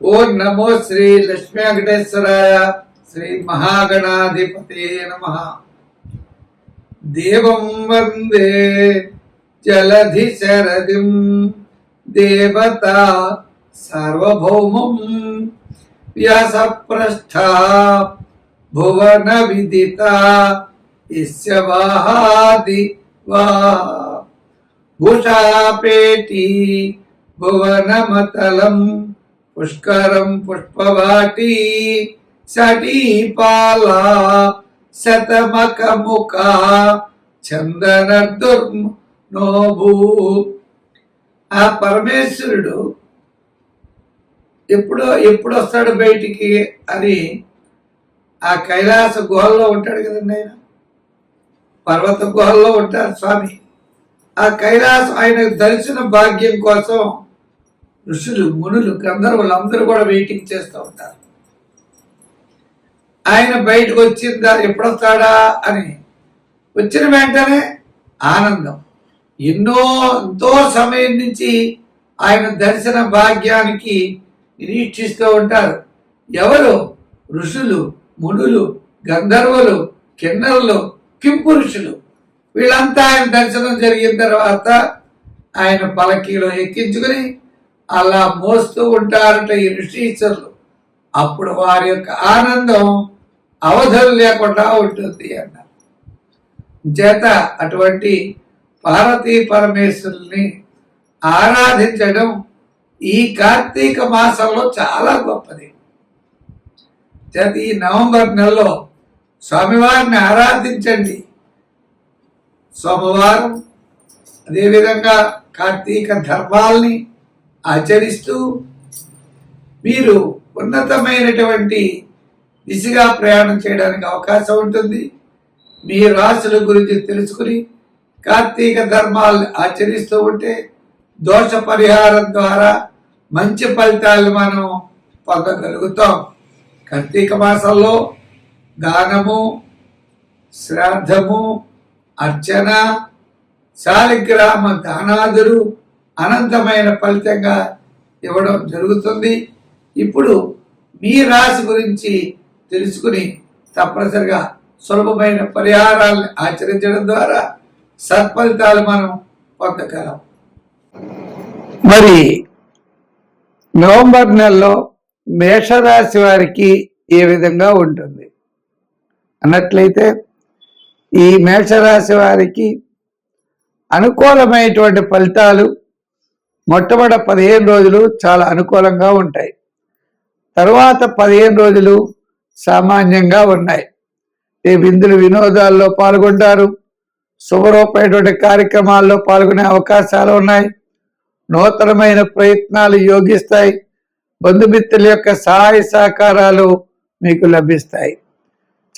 ఓం నమో శ్రీ లక్ష్మీ వెంకటేశ్వరాయ శ్రీ మహాగణాధిపతే నమ దేవం వందే జలధి శరదిం దేవత సార్వభౌమం వ్యాసప్రస్థ భువన విదిత ఇస్య వాహాది వా భూషాపేటి భువనమతలం పుష్కరం పుష్పవాటి సటీపాల శతమకముఖ నోభూ ఆ పరమేశ్వరుడు ఎప్పుడో ఎప్పుడు వస్తాడు బయటికి అని ఆ కైలాస గుహల్లో ఉంటాడు కదండి ఆయన. పర్వత గుహల్లో ఉంటారు స్వామి. ఆ కైలాసం ఆయన దర్శన భాగ్యం కోసం ఋషులు మునులు గంధర్వులు అందరూ కూడా వెయిటింగ్ చేస్తూ ఉంటారు. ఆయన బయటకు వచ్చిందా ఎప్పుడొస్తాడా అని వచ్చిన వెంటనే ఆనందం. ఎన్నో ఎంతో సమయం నుంచి ఆయన దర్శన భాగ్యానికి నిరీక్షిస్తూ ఉంటారు. ఎవరు? ఋషులు మునులు గంధర్వులు కిన్నరులు కింపురుషులు వీళ్ళంతా ఆయన దర్శనం జరిగిన తర్వాత ఆయన పలకీలో ఎక్కించుకుని అలా మోస్తూ ఉంటారట ఈ ఋషీశ్వరులు. అప్పుడు వారి యొక్క ఆనందం అవధులు లేకుండా ఉంటుంది అన్నారు చేత అటువంటి పార్వతీ పరమేశ్వరుల్ని ఆరాధించడం ఈ కార్తీక మాసంలో చాలా గొప్పది. చేత ఈ నవంబర్ నెలలో స్వామివారిని ఆరాధించండి. సోమవారం అదేవిధంగా కార్తీక ధర్మాల్ని ఆచరిస్తూ మీరు ఉన్నతమైనటువంటి దిశగా ప్రయాణం చేయడానికి అవకాశం ఉంటుంది. మీ రాశుల గురించి తెలుసుకుని కార్తీక ధర్మాలను ఆచరిస్తూ ఉంటే దోష పరిహారం ద్వారా మంచి ఫలితాలు మనం పొందగలుగుతాం. కార్తీక మాసంలో దానము శ్రాద్ధము అర్చన శాలిగ్రామ దానాదులు అనంతమైన ఫలితంగా ఇవ్వడం జరుగుతుంది. ఇప్పుడు మీ రాశి గురించి తెలుసుకుని తప్పనిసరిగా సులభమైన పరిహారాలను ఆచరించడం ద్వారా సత్ఫలితాలు మనం పొందగలం. మరి నవంబర్ నెలలో మేషరాశి వారికి ఏ విధంగా ఉంటుంది? అన్నట్లయితే ఈ మేషరాశి వారికి అనుకూలమైనటువంటి ఫలితాలు మొట్టమొదటి పదిహేను రోజులు చాలా అనుకూలంగా ఉంటాయి. తర్వాత పదిహేను రోజులు సామాన్యంగా ఉన్నాయి. ఈ విందులు వినోదాల్లో పాల్గొంటారు. శుభరూపమైనటువంటి కార్యక్రమాల్లో పాల్గొనే అవకాశాలు ఉన్నాయి. నూతనమైన ప్రయత్నాలు యోగిస్తాయి. బంధుమిత్రుల యొక్క సహాయ సహకారాలు మీకు లభిస్తాయి.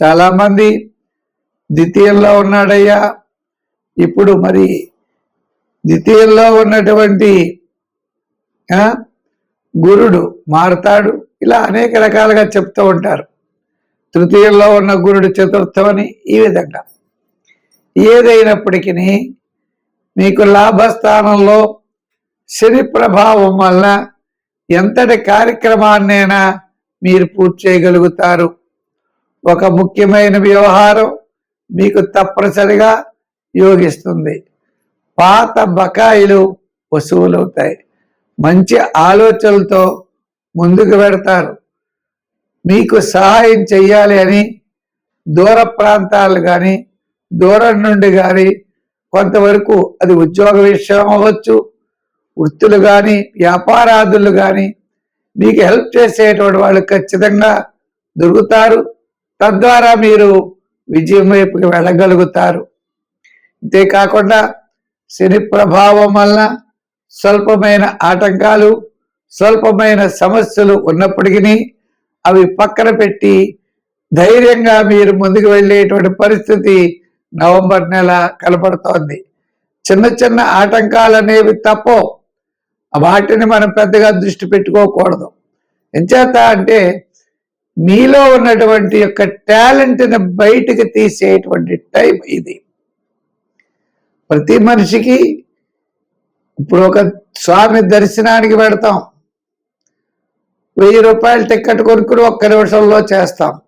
చాలామంది ద్వితీయంలో ఉన్నాడయ్యా. ఇప్పుడు మరి ద్వితీయంలో ఉన్నటువంటి గురుడు మారుతాడు. ఇలా అనేక రకాలుగా చెప్తూ ఉంటారు. తృతీయంలో ఉన్న గురుడు చతుర్థమని ఈ విధంగా. ఏదైనప్పటికీ మీకు లాభస్థానంలో శని ప్రభావం వల్ల ఎంతటి కార్యక్రమాన్నైనా మీరు పూర్తి చేయగలుగుతారు. ఒక ముఖ్యమైన వ్యవహారం మీకు తప్పనిసరిగా యోగిస్తుంది. పాత బకాయిలు వసూలవుతాయి. మంచి ఆలోచనలతో ముందుకు పెడతారు మీకు సహాయం చెయ్యాలి అని దూర ప్రాంతాలు కానీ దూరం నుండి కానీ కొంతవరకు అది ఉద్యోగ విషయం అవ్వచ్చు. వృత్తులు కానీ వ్యాపారాదులు కానీ మీకు హెల్ప్ చేసేటువంటి వాళ్ళు ఖచ్చితంగా దొరుకుతారు. తద్వారా మీరు విజయం వైపుకి వెళ్ళగలుగుతారు. అంతేకాకుండా శని ప్రభావం వలన స్వల్పమైన ఆటంకాలు స్వల్పమైన సమస్యలు ఉన్నప్పటికీ అవి పక్కన పెట్టి ధైర్యంగా మీరు ముందుకు వెళ్ళేటువంటి పరిస్థితి నవంబర్ నెల కనపడుతోంది. చిన్న చిన్న ఆటంకాలు అనేవి తప్పో వాటిని మనం పెద్దగా దృష్టి పెట్టుకోకూడదు. ఎంచేత అంటే మీలో ఉన్నటువంటి యొక్క టాలెంట్ని బయటికి తీసేటువంటి టైం ఇది. ప్రతి మనిషికి ఇప్పుడు ఒక స్వామి దర్శనానికి పెడతాం. వెయ్యి రూపాయలు టికెట్ కొనుక్కుని ఒక్క నిమిషంలో చేస్తాం.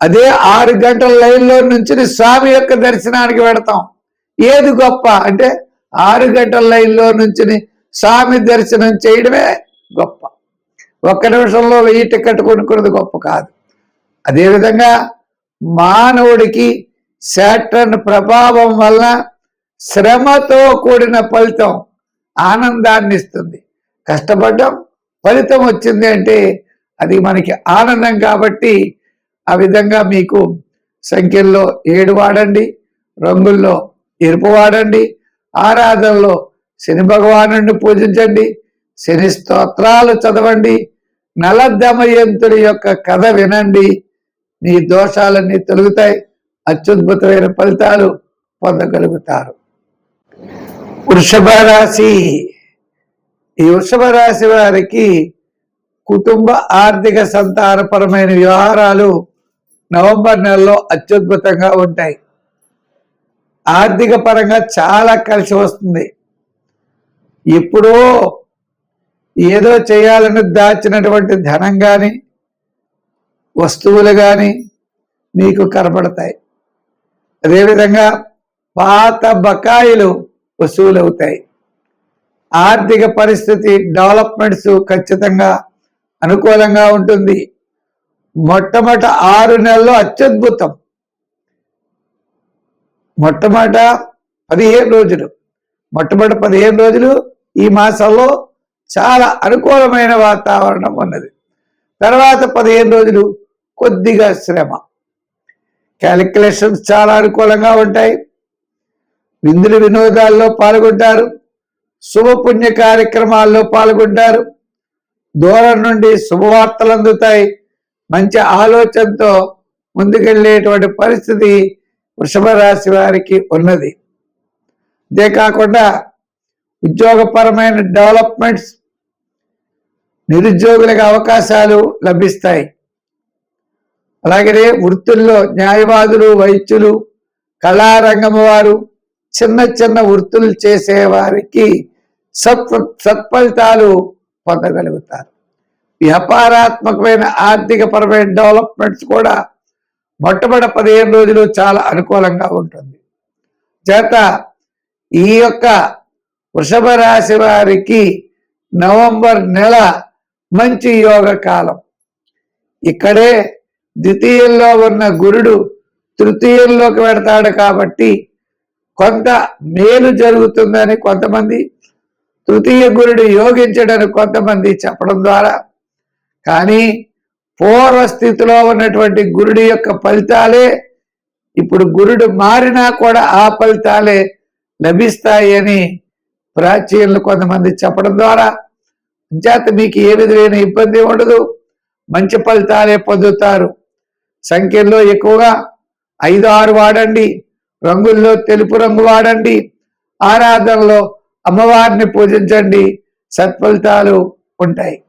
అదే ఆరు గంటల లైన్లో నుంచి స్వామి యొక్క దర్శనానికి పెడతాం. ఏది గొప్ప అంటే ఆరు గంటల లైన్లో నుంచి స్వామి దర్శనం చేయడమే గొప్ప. ఒక్క నిమిషంలో వెయ్యి టికెట్ కొనుక్కున్నది గొప్ప కాదు. అదేవిధంగా మానవుడికి శాటర్న్ ప్రభావం వల్ల శ్రమతో కూడిన ఫలితం ఆనందాన్ని ఇస్తుంది. కష్టపడ్డం ఫలితం వచ్చింది అంటే అది మనకి ఆనందం కాబట్టి ఆ విధంగా మీకు సంఖ్యల్లో ఏడు వాడండి రంగుల్లో ఎరుపు వాడండి ఆరాధనలో శని భగవాను పూజించండి శని స్తోత్రాలు చదవండి నలదమయంతుడి యొక్క కథ వినండి మీ దోషాలన్నీ తొలుగుతాయి. అత్యద్భుతమైన ఫలితాలు పొందగలుగుతారు. వృషభ రాశి ఈ వృషభ రాశి వారికి కుటుంబ ఆర్థిక సంతానపరమైన వ్యవహారాలు నవంబర్ నెలలో అత్యద్భుతంగా ఉంటాయి. ఆర్థిక పరంగా చాలా కలిసి వస్తుంది. ఎప్పుడో ఏదో చేయాలని దాచినటువంటి ధనం కానీ వస్తువులు కానీ మీకు కనబడతాయి అదేవిధంగా పాత బకాయిలు వసూలవుతాయి. ఆర్థిక పరిస్థితి డెవలప్మెంట్స్ ఖచ్చితంగా అనుకూలంగా ఉంటుంది. మొట్టమొదట ఆరు నెలల్లో అత్యద్భుతం. మొట్టమొదట పదిహేను రోజులు. మొట్టమొదటి పదిహేను రోజులు ఈ మాసంలో చాలా అనుకూలమైన వాతావరణం ఉన్నది. తర్వాత పదిహేను రోజులు కొద్దిగా శ్రమ. క్యాలిక్యులేషన్స్ చాలా అనుకూలంగా ఉంటాయి. విందులు వినోదాల్లో పాల్గొంటారు. శుభపుణ్య కార్యక్రమాల్లో పాల్గొంటారు. దూరం నుండి శుభవార్తలు అందుతాయి. మంచి ఆలోచనతో ముందుకెళ్ళేటువంటి పరిస్థితి వృషభ రాశి వారికి ఉన్నది. అంతేకాకుండా ఉద్యోగపరమైన డెవలప్మెంట్స్ నిరుద్యోగులకు అవకాశాలు లభిస్తాయి. అలాగే వృత్తుల్లో న్యాయవాదులు వైద్యులు కళారంగం వారు చిన్న చిన్న వృత్తులు చేసే వారికి సత్ సత్ఫలితాలు పొందగలుగుతారు. వ్యాపారాత్మకమైన ఆర్థిక పరమైన డెవలప్మెంట్స్ కూడా మొట్టమొదటి పదిహేను రోజులు చాలా అనుకూలంగా ఉంటుంది. చేత ఈ యొక్క వృషభ రాశి వారికి నవంబర్ నెల మంచి యోగ కాలం. ఇక్కడే ద్వితీయంలో ఉన్న గురుడు తృతీయంలోకి వెడతాడు కాబట్టి కొంత మేలు జరుగుతుందని కొంతమంది తృతీయ గురుడు యోగించడని కొంతమంది చెప్పడం ద్వారా. కానీ పూర్వస్థితిలో ఉన్నటువంటి గురుడి యొక్క ఫలితాలే ఇప్పుడు గురుడు మారినా కూడా ఆ ఫలితాలే లభిస్తాయి అని ప్రాచీనులు కొంతమంది చెప్పడం ద్వారా. చేత మీకు ఏ విధమైన ఇబ్బంది ఉండదు. మంచి ఫలితాలే పొందుతారు. సంఖ్యల్లో ఎక్కువగా ఐదు ఆరు వాడండి. రంగుల్లో తెలుపు రంగు వాడండి. ఆరాధనలో అమ్మవారిని పూజించండి. సత్ఫలితాలు ఉంటాయి.